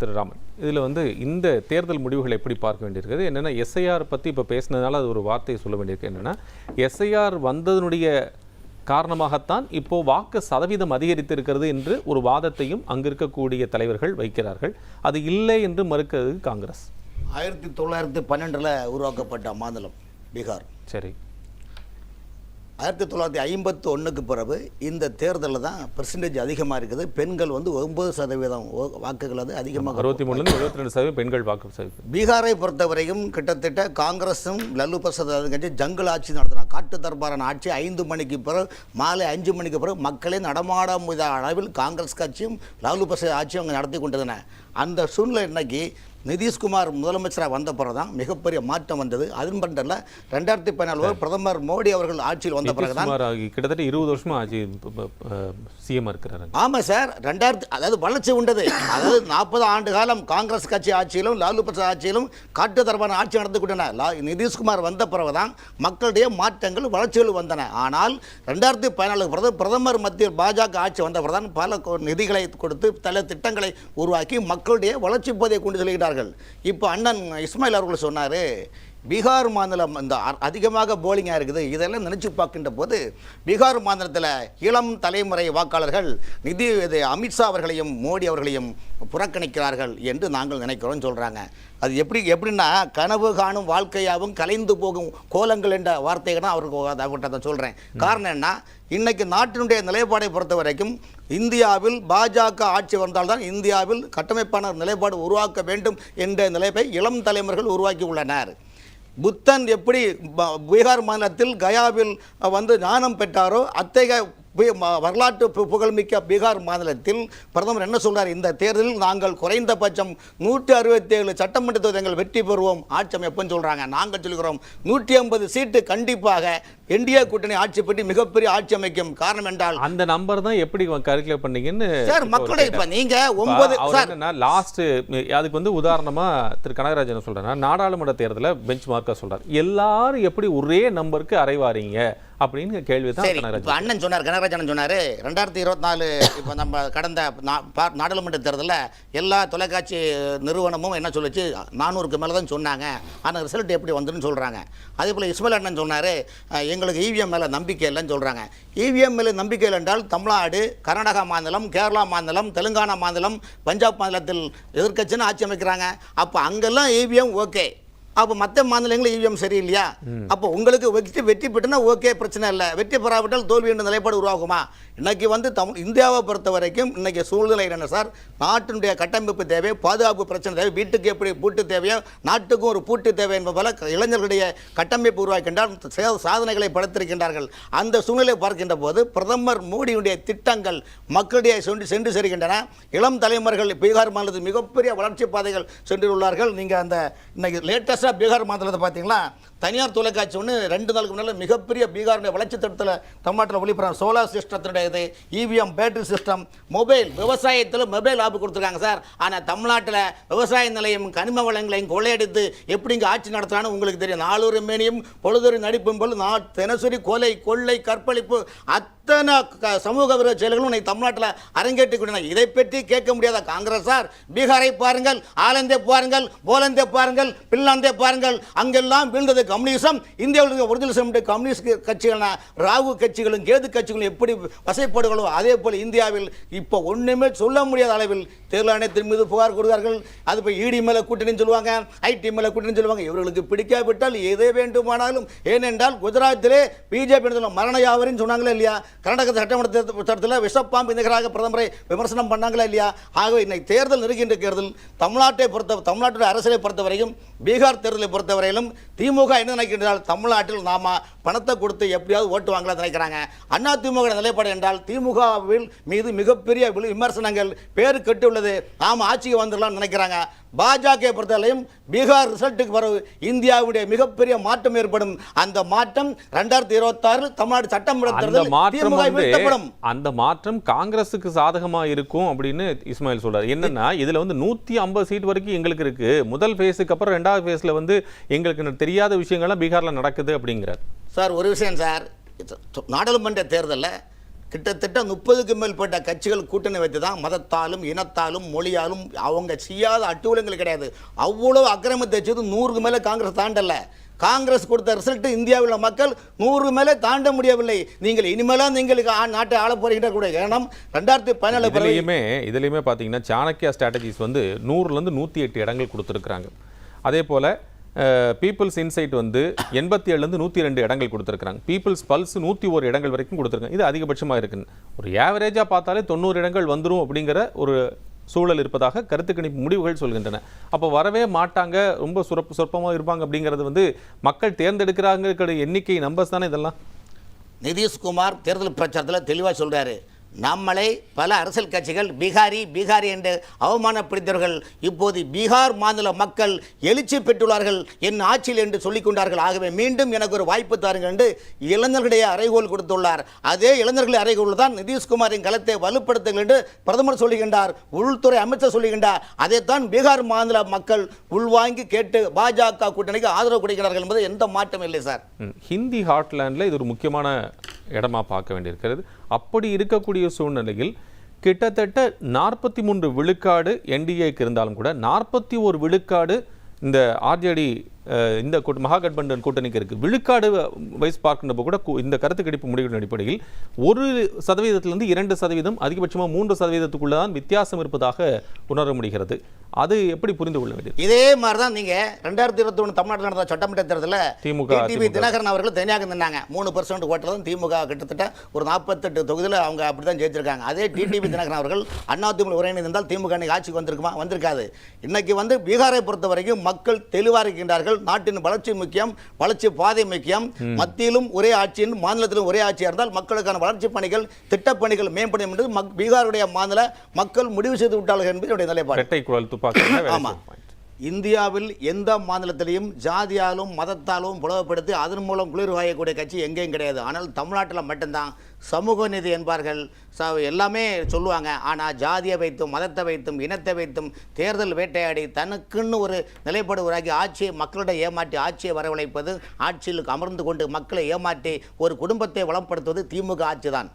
திரு ராமன். இதில் வந்து இந்த தேர்தல் முடிவுகளை எப்படி பார்க்க வேண்டியிருக்குது என்னென்னா எஸ்ஐஆர் பற்றி இப்போ பேசினதுனால அது ஒரு வார்த்தையை சொல்ல வேண்டியிருக்கு. என்னென்னா எஸ்ஐஆர் வந்ததனுடைய காரணமாகத்தான் இப்போ வாக்கு சதவீதம் அதிகரித்திருக்கிறது என்று ஒரு வாதத்தையும் அங்கு இருக்கக்கூடிய தலைவர்கள் வைக்கிறார்கள். அது இல்லை என்று மறுக்கிறது காங்கிரஸ். ஆயிரத்தி தொள்ளாயிரத்தி பன்னெண்டில் உருவாக்கப்பட்ட மாநிலம் பீகார். சரி. ஆயிரத்தி தொள்ளாயிரத்தி ஐம்பத்தி ஒன்றுக்கு பிறகு இந்த தேர்தலில் தான் பெர்சன்டேஜ் அதிகமாக இருக்குது. பெண்கள் வந்து ஒன்பது சதவீதம் வாக்குகள் வந்து அதிகமாக அறுபத்தி மூணுலேருந்து எழுபத்தி ரெண்டு சதவீதம் பெண்கள் வாக்கு சதவீதம் பீகாரை பொறுத்தவரைக்கும் கிட்டத்தட்ட காங்கிரஸும் லல்லு பிரசாத் கட்சி ஜங்கல் ஆட்சி நடத்தினார் காட்டு தர்பாரான ஆட்சி ஐந்து மணிக்கு பிறகு மாலை அஞ்சு மணிக்கு பிறகு மக்களை நடமாட முடியாத அளவில் காங்கிரஸ் கட்சியும் லாலு பிரசாத் ஆட்சியும் அவங்க நடத்தி கொண்டதுன அந்த சூழ்நிலை இன்னைக்கு நிதிஷ்குமார் முதலமைச்சராக வந்த பிறகு தான் மிகப்பெரிய மாற்றம் வந்தது. அதன் பண்டல ரெண்டாயிரத்தி பதினாலு வரை பிரதமர் மோடி அவர்கள் ஆட்சியில் வந்த பிறகு தான் கிட்டத்தட்ட இருபது வருஷமா ஆச்சு சிஎம் இருக்கிறாரு. ஆமாம் சார் ரெண்டாயிரத்தி அதாவது வளர்ச்சி உண்டது. அதாவது நாற்பது ஆண்டு காலம் காங்கிரஸ் கட்சி ஆட்சியிலும் லாலு பிரசாத் ஆட்சியிலும் காட்டு தரப்பான ஆட்சி நடந்து கொண்டன. நிதிஷ்குமார் வந்த பிறகுதான் மக்களுடைய மாற்றங்கள் வளர்ச்சிகள் வந்தன. ஆனால் ரெண்டாயிரத்தி பதினாலு பிரதம பிரதமர் மத்தியில் பாஜக ஆட்சி வந்த பிறகுதான் பல கொ- நிதிகளை கொடுத்து பல திட்டங்களை உருவாக்கி மக்களுடைய வளர்ச்சி போதை கொண்டு செல்கிறார்கள் இப்போ அண்ணன் இஸ்மாயில் அவர்கள் சொன்னார் பீகார் மாநிலம் இந்த அதிகமாக போலிங்காக இருக்குது. இதெல்லாம் நினச்சி பார்க்கின்ற போது பீகார் மாநிலத்தில் இளம் தலைமுறை வாக்காளர்கள் நிதி இது அமித்ஷா அவர்களையும் மோடி அவர்களையும் புறக்கணிக்கிறார்கள் என்று நாங்கள் நினைக்கிறோம் சொல்கிறாங்க அது எப்படி எப்படின்னா கனவு காணும் வாழ்க்கையாகவும் கலைந்து போகும் கோலங்கள் என்ற வார்த்தையை தான் அவருக்கு அவர்கிட்ட அதை சொல்கிறேன் காரணம் என்ன இன்னைக்கு நாட்டினுடைய நிலைப்பாடை பொறுத்த வரைக்கும் இந்தியாவில் பாஜக ஆட்சி வந்தால்தான் இந்தியாவில் கட்டமைப்பான நிலைப்பாடு உருவாக்க வேண்டும் என்ற நிலைப்பை இளம் தலைமுறைகள் உருவாக்கி உள்ளனர். புத்தன் எப்படி ப- பீகார் மாநிலத்தில் கயாவில் வந்து ஞானம் பெற்றாரோ அத்தகைய வரலாற்று புகழ்மிக்க பீகார் மாநிலத்தில் பிரதமர் என்ன சொல்றார்? இந்த தேர்தலில் நாங்கள் குறைந்தபட்சம் நூற்றி அறுபத்தி ஏழு சட்டமன்ற தொகுதிகள் வெற்றி பெறுவோம். ஆட்சி அமைப்புன்னு சொல்றாங்க. நாங்கள் சொல்கிறோம் நூற்றி ஐம்பது சீட்டு கண்டிப்பாக என்டிஏ கூட்டணி ஆட்சி பற்றி மிகப்பெரிய ஆட்சி அமைக்கும். காரணம் என்றால் அந்த நம்பர் தான் எப்படி கால்குலேட் பண்ணீங்கன்னு சார் மக்களுடைய இப்ப நீங்க இப்ப ஒன்பது சார் லாஸ்ட் அதுக்கு வந்து உதாரணமா திரு. கனகராஜன் சொல்றாருன்னா நாடாளுமன்ற தேர்தலை பெஞ்ச் மார்க்கா சொல்றாரு. எல்லாரும் எப்படி ஒரே நம்பருக்கு அரைவாரீங்க அப்படின்னு கேள்வி தான் அண்ணன் சொன்னார் கனகராஜன் சொன்னார். ரெண்டாயிரத்தி இருபத்தி நாலு இப்போ நம்ம கடந்த நாடாளுமன்ற தேர்தலில் எல்லா தொலைக்காட்சி நிறுவனமும் என்ன சொல்லுச்சு? நானூறுக்கு மேலே தான் சொன்னாங்க. ஆனால் ரிசல்ட் எப்படி வந்துன்னு சொல்கிறாங்க அதே போல் இஸ்மாயில் அண்ணன் சொன்னார் எங்களுக்கு இவிஎம் மேலே நம்பிக்கை இல்லைன்னு சொல்கிறாங்க இவிஎம் மேலே நம்பிக்கை இல்லை என்றால் தமிழ்நாடு கர்நாடகா மாநிலம் கேரளா மாநிலம் தெலுங்கானா மாநிலம் பஞ்சாப் மாநிலத்தில் எதிர்க்கட்சின்னு ஆட்சி அமைக்கிறாங்க. அப்போ அங்கெல்லாம் இவிஎம் ஓகே. அப்போ மற்ற மாநிலங்கள் இவிஎம் சரியில்லையா? அப்போ உங்களுக்கு வெற்றி வெற்றி பெற்றுனா ஓகே பிரச்சனை இல்லை. வெற்றி பெறாவிட்டால் தோல்வி என்ற நிலைப்பாடு உருவாகுமா? இன்னைக்கு வந்து தமிழ் இந்தியாவை பொறுத்த வரைக்கும் இன்னைக்கு சூழ்நிலை என்ன சார்? நாட்டினுடைய கட்டமைப்பு தேவை பாதுகாப்பு பிரச்சனை தேவை வீட்டுக்கு எப்படி பூட்டு தேவையோ நாட்டுக்கும் ஒரு பூட்டு தேவை என்பது போல இளைஞர்களுடைய கட்டமைப்பு உருவாக்கின்றால் சே- சாதனைகளை படைத்திருக்கின்றார்கள். அந்த சூழ்நிலை பார்க்கின்ற போது பிரதமர் மோடியுடைய திட்டங்கள் மக்களிடையே சென்று சென்று சேர்கின்றன. இளம் தலைமுறைகள் பீகார் மாநிலத்தில் மிகப்பெரிய வளர்ச்சி பாதைகள் சென்றுள்ளார்கள் நீங்கள் அந்த இன்னைக்கு லேட்டஸ்ட்டாக பீகார் மாநிலத்தை பார்த்தீங்களா தனியார் தொலைக்காட்சி ஒன்று ரெண்டு நாளுக்கு முன்னால் மிகப்பெரிய பீகாருடைய வளர்ச்சி திட்டத்தில் தமிழ்நாட்டில் ஒளிபரம் சோலார் சிஸ்டத்தினுடைய இது இவிஎம் பேட்டரி சிஸ்டம் மொபைல் விவசாயத்தில் மொபைல் ஆப் கொடுத்துருக்காங்க சார். ஆனால் தமிழ்நாட்டில் விவசாய நிலையம் கனிம வளங்களையும் கொள்ளையடித்து எப்படி இங்கே ஆட்சி நடத்துறான்னு உங்களுக்கு தெரியும். நாளொரு மேனியும் பொழுதொரு நடிப்பும் போல் நா தினசரி கொலை கொள்ளை கற்பழிப்பு அத்தனை க- சமூக விரோத செயல்களும் இன்னைக்கு தமிழ்நாட்டில் அரங்கேற்றிக் இதை பற்றி கேட்க முடியாத காங்கிரஸ் சார். பீகாரை பாருங்கள் ஆலந்தே பாருங்கள் போலந்தே பாருங்கள் பின்லாந்தே பாருங்கள் அங்கெல்லாம் வீழ்ந்தது கம்யூனிசம் இந்தியாவில் இருக்க ஒரிஜினலிசம் கம்யூனிஸ்ட் கட்சிகளான ராகு கட்சிகளும் கேது கட்சிகளும் எப்படி வசைப்படுகளோ அதே போல் இந்தியாவில் இப்போ ஒன்றுமே சொல்ல முடியாத அளவில் தேர்தல் ஆணையத்தின் மீது புகார் கொடுத்தார்கள். அது இப்போ இடி மேலே கூட்டணின்னு சொல்லுவாங்க ஐடி மேலே கூட்டணின்னு சொல்லுவாங்க. இவர்களுக்கு பிடிக்காவிட்டால் எதை வேண்டுமானாலும் ஏனென்றால் குஜராத்திலே பிஜேபி மரண யாவரின்னு சொன்னாங்களே இல்லையா? கர்நாடக சட்டமன்ற சட்டத்தில் விஷப்பாம்பு நிகராக பிரதமரை விமர்சனம் பண்ணாங்களா இல்லையா? ஆகவே இன்னைக்கு தேர்தல் நெருங்கின்ற தேர்தல் தமிழ்நாட்டை பொறுத்த தமிழ்நாட்டுடைய அரசியலை பொறுத்தவரையும் பீகார் தேர்தலை பொறுத்தவரையிலும் திமுக என்ன நினைக்கின்றால் தமிழ்நாட்டில் நாம பணத்தை கொடுத்து எப்படியாவது ஓட்டு வாங்கலாம் நினைக்கிறாங்க. அண்ணா திமுக நிலைப்பாடு என்றால் திமுகவில் மீது மிகப்பெரிய விமர்சனங்கள் பேர் கெட்டுள்ளது நாம ஆட்சிக்கு வந்துடலாம் நினைக்கிறாங்க. பாஜக பொறுத்தவரையும் பீகார் ரிசல்ட்டுக்கு பிறகு இந்தியாவுடைய மிகப்பெரிய மாற்றம் ஏற்படும். அந்த மாற்றம் ரெண்டாயிரத்தி இருபத்தாறில் தமிழ்நாடு சட்டமன்ற தேர்தல் அந்த மாற்றம் காங்கிரஸுக்கு சாதகமா இருக்கும் அப்படின்னு இஸ்மாயில் சொல்றாரு. என்னன்னா இதுல வந்து நூத்தி ஐம்பது சீட் வரைக்கும் எங்களுக்கு இருக்கு. முதல் ஃபேஸுக்கு அப்புறம் ரெண்டாவது ஃபேஸ்ல வந்து எங்களுக்கு தெரியாத விஷயங்கள்லாம் பீகார்ல நடக்குது அப்படிங்கிறார். சார் ஒரு விஷயம் சார். நாடாளுமன்ற தேர்தலில் கிட்டத்தட்ட முப்பதுக்கு மேற்பட்ட கட்சிகள் கூட்டணி வைத்து தான் மதத்தாலும் இனத்தாலும் மொழியாலும் அவங்க செய்யாத அட்டூழியங்கள் கிடையாது. அவ்வளோ அக்கிரமத்தை செய்து நூறுக்கு மேலே காங்கிரஸ் தாண்டல. காங்கிரஸ் கொடுத்த ரிசல்ட்டு இந்தியாவில் உள்ள மக்கள் நூறு மேலே தாண்ட முடியவில்லை. நீங்கள் இனிமேலாம் நீங்களுக்கு நாட்டை ஆள போகிறீங்க கூட ஏன்னா ரெண்டாயிரத்தி பதினேழு இதுலேயுமே இதுலேயுமே பார்த்தீங்கன்னா சாணக்கியா ஸ்ட்ராட்டஜிஸ் வந்து நூறுலேருந்து நூற்றி எட்டு இடங்கள் கொடுத்துருக்குறாங்க. அதே போல் பீப்புள்ஸ் இன்சைட் வந்து எண்பத்தி ஏழுலேருந்து நூற்றி ரெண்டு இடங்கள் கொடுத்துருக்காங்க பீப்புள்ஸ் பல்ஸ் நூற்றி ஒரு இடங்கள் வரைக்கும் கொடுத்துருக்காங்க. இது அதிகபட்சமாக இருக்குன்னு. ஒரு ஆவரேஜாக பார்த்தாலே தொண்ணூறு இடங்கள் வந்துடும் அப்படிங்கிற ஒரு சூழல் இருப்பதாக கருத்து கணிப்பு முடிவுகள் சொல்கின்றன. அப்போ வரவே மாட்டாங்க. ரொம்ப சுரப்பு சொற்பமாக இருப்பாங்க அப்படிங்கிறது வந்து மக்கள் தேர்ந்தெடுக்கிறாங்க எண்ணிக்கை நம்பர்ஸ் தானே இதெல்லாம்? நிதிஷ்குமார் தேர்தல் பிரச்சாரத்தில் தெளிவாக சொல்கிறாரு நம்மளை பல அரசியல் கட்சிகள் பீகாரி பீகாரி என்று அவமானப்படுத்தியவர்கள் இப்போது பீகார் மாநில மக்கள் எழுச்சி பெற்றுள்ளார்கள் என் ஆட்சியில் என்று சொல்லிக் கொண்டார்கள். ஆகவே மீண்டும் எனக்கு ஒரு வாய்ப்பு தாருங்கள் என்று இளைஞர்களிடையே அறைகோல் கொடுத்துள்ளார். அதே இளைஞர்களை அறைகோல் தான் நிதிஷ்குமாரின் களத்தை வலுப்படுத்துங்கள் என்று பிரதமர் சொல்லுகின்றார் உள்துறை அமைச்சர் சொல்லுகின்றார். அதைத்தான் பீகார் மாநில மக்கள் உள்வாங்கி கேட்டு பாஜக கூட்டணிக்கு ஆதரவு கொடுக்கிறார்கள் என்பது எந்த மாற்றம் இல்லை சார். ஹிந்தி ஹாட்லேண்டில் இது ஒரு முக்கியமான இடமா பார்க்க வேண்டியிருக்கிறது. அப்படி இருக்கக்கூடிய சூழ்நிலையில் கிட்டத்தட்ட நாற்பத்தி மூன்று விழுக்காடு என்டிஏக்கு இருந்தாலும் கூட நாற்பத்தி ஒரு விழுக்காடு இந்த ஆர்ஜேடி இந்த கூட்ட மகாகட்பந்தன் கூட்டணிக்கு இருக்கு. விழுக்காடு வைஸ் பார்க்கின்றப்போ கூட இந்த கருத்து கணிப்பு முடிவுகளின் அடிப்படையில் ஒரு சதவீதத்திலிருந்து இரண்டு சதவீதம் அதிகபட்சமாக மூன்று சதவீதத்துக்குள்ள தான் வித்தியாசம் இருப்பதாக உணர முடிகிறது. அது எப்படி புரிந்து கொள்ள வேண்டியது? இதே மாதிரி தான் நீங்க ரெண்டாயிரத்தி இருபத்தி ஒன்று தமிழ்நாட்டில் நடந்த சட்டமன்ற தேர்தலில் திமுக, அதிமுக. தினகரன் அவர்கள் தனியாக நின்னாங்க. மூணு பர்சன்ட் ஓட்டில் தான் திமுக கிட்டத்தட்ட ஒரு நாற்பத்தெட்டு தொகுதியில் அவங்க அப்படி தான் ஜெயிச்சிருக்காங்க. அதே டிடிவி தினகரன் அவர்கள் அதிமுக ஒருங்கிணைந்தால் திமுக இன்னைக்கு ஆட்சிக்கு வந்திருக்குமா? வந்திருக்காது. இன்னைக்கு வந்து பீகாரை பொறுத்த வரைக்கும் மக்கள் தெளிவாக இருக்கின்றார்கள். நாட்டின் வளர்ச்சி முக்கியம் வளர்ச்சி பாதை முக்கியம். மத்தியிலும் ஒரே ஆட்சியும் மாநிலத்திலும் ஒரே ஆட்சியாக இருந்தால் மக்களுக்கான வளர்ச்சி பணிகள் திட்டப்பணிகள் மேம்படும் என்று பீகாருடைய மாநில மக்கள் முடிவு செய்து விட்டார்கள் என்பது என்னுடைய நிலைப்பாடு. குழல் துப்பாக்கி ஆமா. இந்தியாவில் எந்த மாநிலத்திலையும் ஜாதியாலும் மதத்தாலும் புலவப்படுத்தி அதன் மூலம் குளிர் வாயக்கூடிய கட்சி எங்கேயும் கிடையாது. ஆனால் தமிழ்நாட்டில் மட்டும்தான். சமூக நீதி என்பார்கள். ச எல்லாமே சொல்லுவாங்க. ஆனால் ஜாதியை வைத்தும் மதத்தை வைத்தும் இனத்தை வைத்தும் தேர்தல் வேட்டையாடி தனக்குன்னு ஒரு நிலைப்பாடு உருவாக்கி ஆட்சியை மக்களிடம் ஏமாற்றி ஆட்சியை வரவழைப்பது ஆட்சியில் அமர்ந்து கொண்டு மக்களை ஏமாற்றி ஒரு குடும்பத்தை வளப்படுத்துவது திமுக ஆட்சி தான்